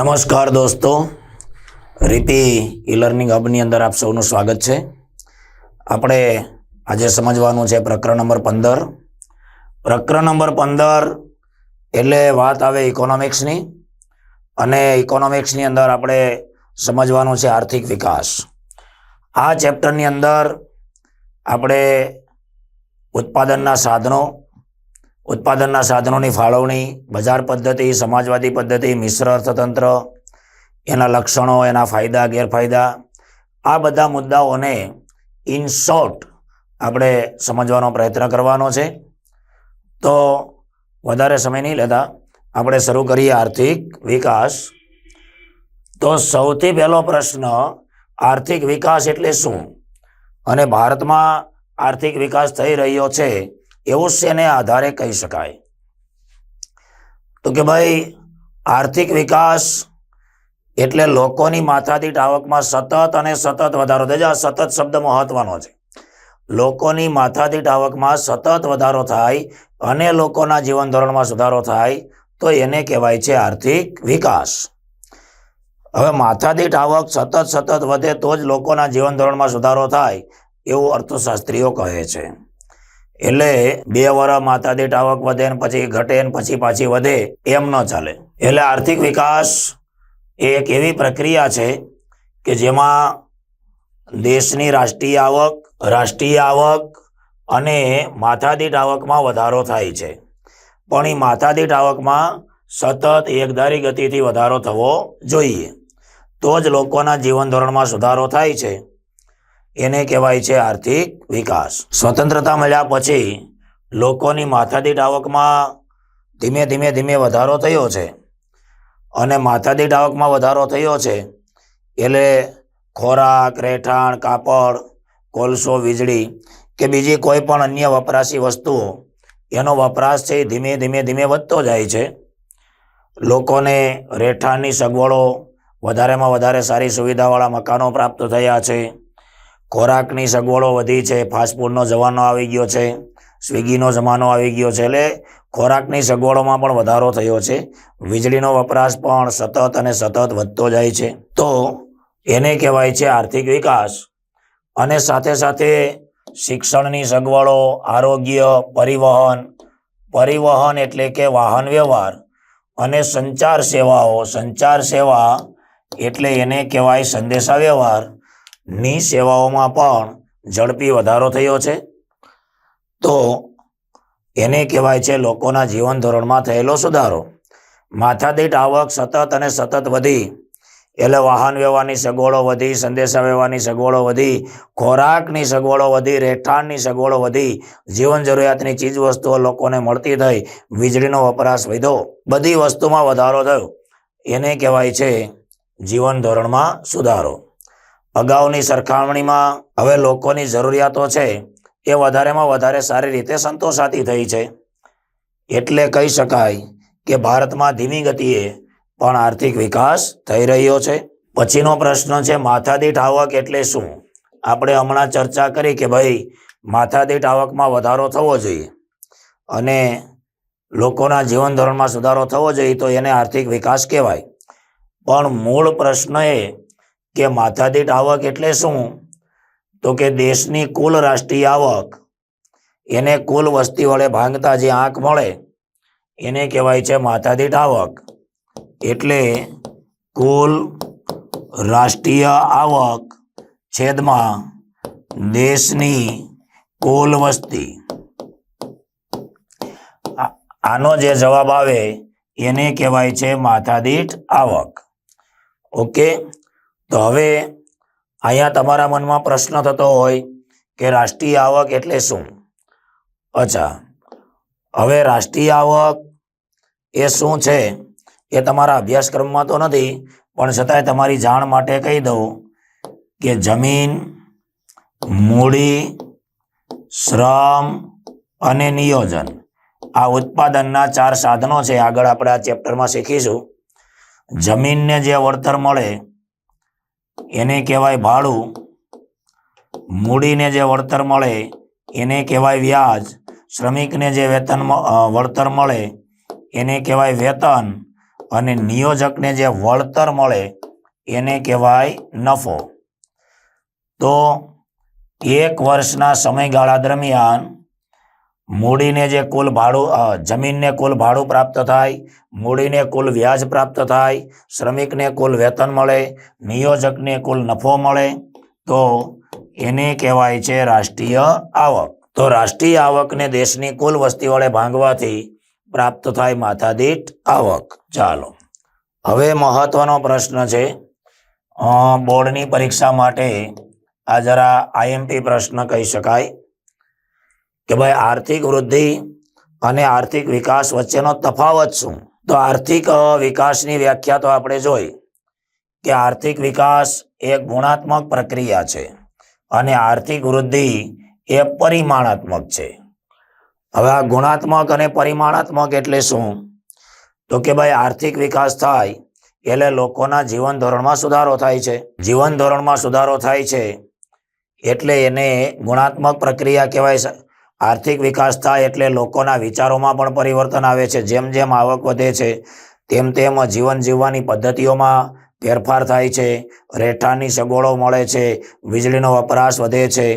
નમસ્કાર દોસ્તો રીપી e learning હબની અંદર આપ સૌનું સ્વાગત છે. આપણે આજે સમજવાનું છે પ્રકરણ નંબર પંદર. પ્રકરણ નંબર પંદર એટલે વાત આવે ઇકોનોમિક્સની અને ઇકોનોમિક્સની અંદર આપણે સમજવાનું છે આર્થિક વિકાસ. આ ચેપ્ટરની અંદર આપણે ઉત્પાદનના સાધનો ઉત્પાદનના સાધનોની ફાળવણી, બજાર પદ્ધતિ, સમાજવાદી પદ્ધતિ, મિશ્ર અર્થતંત્ર, એના લક્ષણો, એના ફાયદા, ગેરફાયદા, આ બધા મુદ્દાઓને ઇન શોર્ટ આપણે સમજવાનો પ્રયત્ન કરવાનો છે. તો વધારે સમય નહીં લેતા આપણે શરૂ કરીએ આર્થિક વિકાસ. તો સૌથી પહેલો પ્રશ્ન, આર્થિક વિકાસ એટલે શું? અને ભારતમાં આર્થિક વિકાસ થઈ રહ્યો છે એવું શેને આધારે કહી શકાય. તો કે ભાઈ, આર્થિક વિકાસ એટલે લોકોની માથાદીઠ આવકમાં સતત અને સતત વધારો. થાય આ સતત શબ્દ મહત્વનો છે. લોકોની માથાદીઠ આવકમાં સતત વધારો થાય અને લોકોના જીવન ધોરણમાં સુધારો થાય, તો એને કહેવાય છે આર્થિક વિકાસ. હવે માથાદીઠ આવક સતત સતત વધે તો જ લોકોના જીવન ધોરણમાં સુધારો થાય, એવું અર્થશાસ્ત્રીઓ કહે છે. એટલે બે વર્ષ માથાદીઠ આવક વધે ને પછી ઘટે ને પછી પાછી વધે, એમ ન ચાલે. એટલે આર્થિક વિકાસ એ એક એવી પ્રક્રિયા છે કે જેમાં દેશની રાષ્ટ્રીય આવક રાષ્ટ્રીય આવક અને માથાદીઠ આવકમાં વધારો થાય છે. પણ એ માથાદીઠ આવકમાં સતત એકધારી ગતિથી વધારો થવો જોઈએ. તો જ લોકોના જીવન ધોરણમાં સુધારો થાય છે. એને કહેવાય છે આર્થિક વિકાસ. સ્વતંત્રતા મળ્યા પછી લોકોની માથાદીઠ આવકમાં ધીમે ધીમે ધીમે વધારો થયો છે. અને માથાદીઠ આવકમાં વધારો થયો છે એટલે ખોરાક, રહેઠાણ, કાપડ, કોલસો, વીજળી કે બીજી કોઈ પણ અન્ય વપરાશી વસ્તુઓ એનો વપરાશ છે ધીમે ધીમે ધીમે વધતો જાય છે. લોકોને રહેઠાણની સગવડો વધારેમાં વધારે સારી સુવિધાવાળા મકાનો પ્રાપ્ત થયા છે. ખોરાકની સગવડો વધી છે ફાસ્ટફૂડનો જમાનો આવી ગયો છે, સ્વિગીનો જમાનો આવી ગયો છે, એટલે ખોરાકની સગવડોમાં પણ વધારો થયો છે. વીજળીનો વપરાશ પણ સતત અને સતત વધતો જાય છે. તો એને કહેવાય છે આર્થિક વિકાસ. અને સાથે સાથે શિક્ષણની સગવડો, આરોગ્ય, પરિવહન પરિવહન એટલે કે વાહન વ્યવહાર અને સંચાર સેવાઓ. સંચાર સેવા એટલે એને કહેવાય સંદેશા વ્યવહાર ની સેવાઓમાં પણ ઝડપી વધારો થયો છે. તો એને કહેવાય છે લોકોના જીવન ધોરણમાં થયેલો સુધારો. માથાદીઠ આવક સતત અને સતત વધી. એટલે વાહન વ્યવહારની સગવડો વધી સંદેશા વ્યવહારની સગવડો વધી, ખોરાકની સગવડો વધી, રહેઠાણની સગવડો વધી, જીવન જરૂરિયાતની ચીજ વસ્તુઓ લોકોને મળતી થઈ, વીજળીનો વપરાશ વધ્યો, બધી વસ્તુમાં વધારો થયો. એને કહેવાય છે જીવન ધોરણમાં સુધારો. અગાઉની સરખામણીમાં હવે લોકોની જરૂરિયાતો છે એ વધારેમાં વધારે સારી રીતે સંતોષાતી થઈ છે. એટલે કહી શકાય કે ભારતમાં ધીમી ગતિએ પણ આર્થિક વિકાસ થઈ રહ્યો છે. પછીનો પ્રશ્ન છે, માથાદીઠ આવક એટલે શું? આપણે હમણાં ચર્ચા કરી કે ભાઈ, માથાદીઠ આવકમાં વધારો થવો જોઈએ અને લોકોના જીવન ધોરણમાં સુધારો થવો જોઈએ તો એને આર્થિક વિકાસ કહેવાય. પણ મૂળ પ્રશ્ન એ કે માથાદીઠ આવક એટલે શું? તો કે દેશની કુલ રાષ્ટ્રીય આવક. એને કુલ વસ્તી વડે ભાંગતા જે આંક મળે, એને કહેવાય છે માથાદીઠ આવક. એટલે કુલ રાષ્ટ્રીય આવક છેદમાં દેશની કુલ વસ્તી. આનો જે જવાબ આવે, એને કહેવાય છે માથાદીઠ આવક. ઓકે? તો હવે અહીંયા તમારા મનમાં પ્રશ્ન થતો હોય કે રાષ્ટ્રીય આવક એટલે શું? અચ્છા. હવે રાષ્ટ્રીય આવક એ શું છે? એ તમારા અભ્યાસક્રમમાં તો નથી, પણ છતાંય તમારી જાણ માટે કહી દઉં કે જમીન, મૂડી, શ્રમ અને નિયોજન આ ઉત્પાદનના ચાર સાધનો છે. આગળ આપણે આ ચેપ્ટરમાં શીખીશું. જમીનને જે વળતર મળે એને કહેવાય ભાડું. મૂડીને જે વળતર મળે, એને કહેવાય વ્યાજ. શ્રમિકને જે વેતન વળતર મળે, એને કહેવાય વેતન. અને નિયોજકને જે વળતર મળે, એને કહેવાય નફો. તો એક વર્ષના સમયગાળા દરમિયાન મૂડીને જે કુલ ભાડું જમીનને કુલ ભાડું પ્રાપ્ત થાય, મૂડીને કુલ વ્યાજ પ્રાપ્ત થાય, શ્રમિકને કુલ વેતન મળે, નિયોજકને કુલ નફો મળે, તો એને કહેવાય છે રાષ્ટ્રીય આવક. તો રાષ્ટ્રીય આવકને દેશની કુલ વસ્તી વડે ભાંગવાથી પ્રાપ્ત થાય માથાદીઠ આવક. ચાલો. હવે મહત્વનો પ્રશ્ન છે. બોર્ડની પરીક્ષા માટે આ જરા આઈએમપી પ્રશ્ન કહી શકાય. કે ભાઈ આર્થિક વૃદ્ધિ અને આર્થિક વિકાસ વચ્ચેનો તફાવત શું? તો આર્થિક વિકાસની વ્યાખ્યા તો આપણે જોઈ કે આર્થિક વિકાસ એ ગુણાત્મક પ્રક્રિયા છે અને આર્થિક વૃદ્ધિ એ પરિમાણાત્મક છે. હવે આ ગુણાત્મક અને પરિમાણાત્મક એટલે શું? તો કે ભાઈ આર્થિક વિકાસ થાય એટલે લોકોના જીવન ધોરણમાં સુધારો થાય છે. જીવન ધોરણમાં સુધારો થાય છે એટલે એને ગુણાત્મક પ્રક્રિયા કહેવાય આર્થિક વિકાસ થાય એટલે લોકોના વિચારોમાં પણ પરિવર્તન આવે છે. જેમ જેમ આવક વધે છે, તેમ તેમ જીવન જીવવાની પદ્ધતિઓમાં ફેરફાર થાય છે. રહેઠાણની સગવડો મળે છે, વીજળીનો વપરાશ વધે છે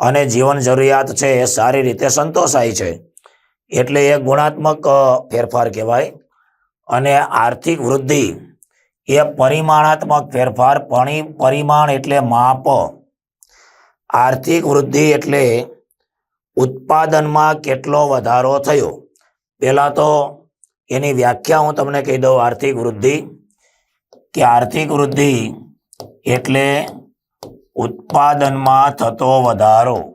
અને જીવન જરૂરિયાત છે એ સારી રીતે સંતોષાય છે. એટલે એ ગુણાત્મક ફેરફાર કહેવાય. અને આર્થિક વૃદ્ધિ એ પરિમાણાત્મક ફેરફાર પરિમાણ એટલે માપ. આર્થિક વૃદ્ધિ એટલે ઉત્પાદનમાં કેટલો વધારો થયો? પહેલા તો એની વ્યાખ્યા હું તમને કહી દઉં આર્થિક વૃદ્ધિ. કે આર્થિક વૃદ્ધિ એટલે ઉત્પાદનમાં થતો વધારો.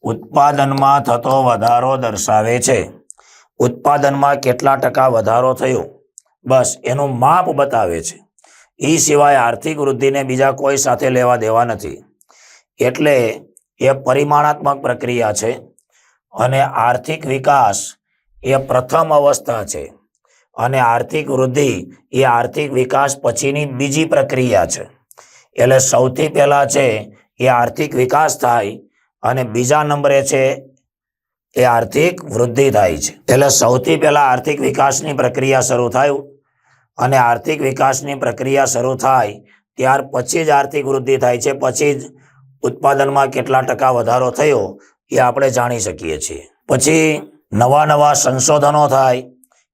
ઉત્પાદનમાં થતો વધારો દર્શાવે છે. ઉત્પાદનમાં કેટલા ટકા વધારો થયો? બસ એનું માપ બતાવે છે. એ સિવાય આર્થિક વૃદ્ધિને બીજા કોઈ સાથે લેવા દેવા નથી. એટલે એ પરિમાણાત્મક પ્રક્રિયા છે અને આર્થિક વિકાસ એ પ્રથમ અવસ્થા છે અને આર્થિક વૃદ્ધિ એ આર્થિક વિકાસ પછીની બીજી પ્રક્રિયા છે. એટલે સૌથી પહેલાં છે એ આર્થિક વિકાસ થાય અને બીજા નંબરે છે એ આર્થિક વૃદ્ધિ થાય છે. એટલે સૌથી પહેલાં આર્થિક વિકાસની પ્રક્રિયા શરૂ થાય અને આર્થિક વિકાસની પ્રક્રિયા શરૂ થાય ત્યાર પછી જ આર્થિક વૃદ્ધિ થાય છે. પછી જ ઉત્પાદનમાં કેટલા ટકા વધારો થયો એ આપણે જાણી શકીએ છીએ. પછી નવા નવા સંશોધનો થાય,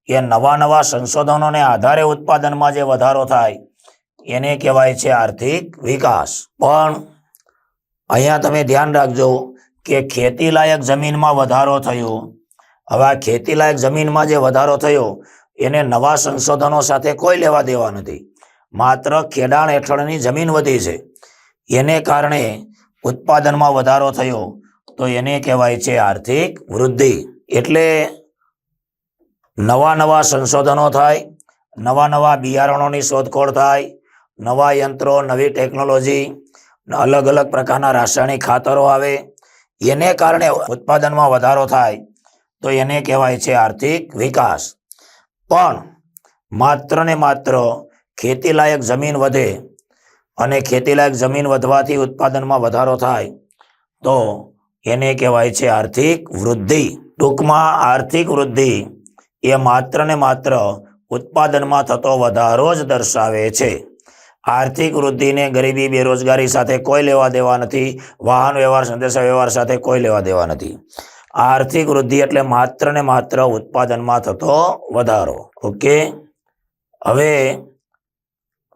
એ નવા નવા સંશોધનોને આધારે ઉત્પાદનમાં જે વધારો થાય, એને કહેવાય છે આર્થિક વિકાસ. પણ અહીંયા તમે ધ્યાન રાખજો કે ખેતીલાયક જમીનમાં વધારો થયો. હવે આ ખેતીલાયક જમીનમાં જે વધારો થયો, એને નવા સંશોધનો સાથે કોઈ લેવા દેવા નથી. માત્ર ખેડાણ હેઠળની જમીન વધી છે. એને કારણે ઉત્પાદનમાં વધારો થયો, તો એને કહેવાય છે આર્થિક વૃદ્ધિ. એટલે નવા નવા સંશોધનો થાય, નવા નવા બિયારણોની શોધખોળ થાય, નવા યંત્રો, નવી ટેકનોલોજી, અલગ અલગ પ્રકારના રાસાયણિક ખાતરો આવે. એને કારણે ઉત્પાદનમાં વધારો થાય, તો એને કહેવાય છે આર્થિક વિકાસ. પણ માત્ર ને માત્ર ખેતીલાયક જમીન વધે અને ખેતીલાયક જમીન વધવાથી ઉત્પાદનમાં વધારો થાય. તો એને કહેવાય છે આર્થિક વૃદ્ધિ. ટૂંકમાં આર્થિક વૃદ્ધિ એ માત્ર ને માત્ર ઉત્પાદનમાં થતો વધારો જ દર્શાવે છે. આર્થિક વૃદ્ધિને ગરીબી, બેરોજગારી સાથે કોઈ લેવા દેવા નથી. વાહન વ્યવહાર, સંદેશા વ્યવહાર સાથે કોઈ લેવા દેવા નથી. આર્થિક વૃદ્ધિ એટલે માત્ર ને માત્ર ઉત્પાદનમાં થતો વધારો. ઓકે? હવે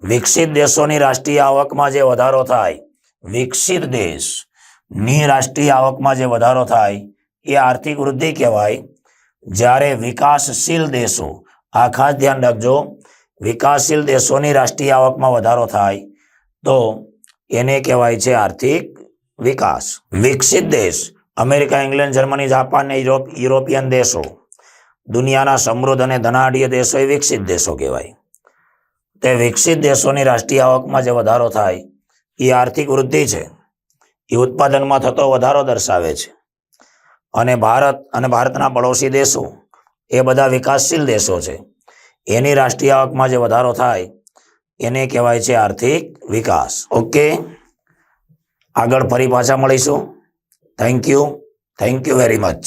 વિકસિત દેશોની રાષ્ટ્રીય આવકમાં જે વધારો થાય, વિકસિત દેશની રાષ્ટ્રીય આવકમાં જે વધારો થાય, એ આર્થિક વૃદ્ધિ કહેવાય. જ્યારે વિકાસશીલ દેશો, આ ખાસ ધ્યાન રાખજો, વિકાસશીલ દેશોની રાષ્ટ્રીય આવકમાં વધારો થાય, તો એને કહેવાય છે આર્થિક વિકાસ. વિકસિત દેશ, અમેરિકા, ઇંગ્લેન્ડ, જર્મની, જાપાન ને યુરોપ, યુરોપિયન દેશો, દુનિયાના સમૃદ્ધ અને ધનાઢ્ય દેશો એ વિકસિત દેશો કહેવાય. તે વિકસિત દેશોની રાષ્ટ્રીય આવકમાં જે વધારો થાય, એ આર્થિક વૃદ્ધિ છે. એ ઉત્પાદનમાં થતો વધારો દર્શાવે છે. અને ભારત અને ભારતના પડોશી દેશો, એ બધા વિકાસશીલ દેશો છે. એની રાષ્ટ્રીય આવકમાં જે વધારો થાય, એને કહેવાય છે આર્થિક વિકાસ. ઓકે આગળ ફરી પાછા મળીશું. Thank you thank you very much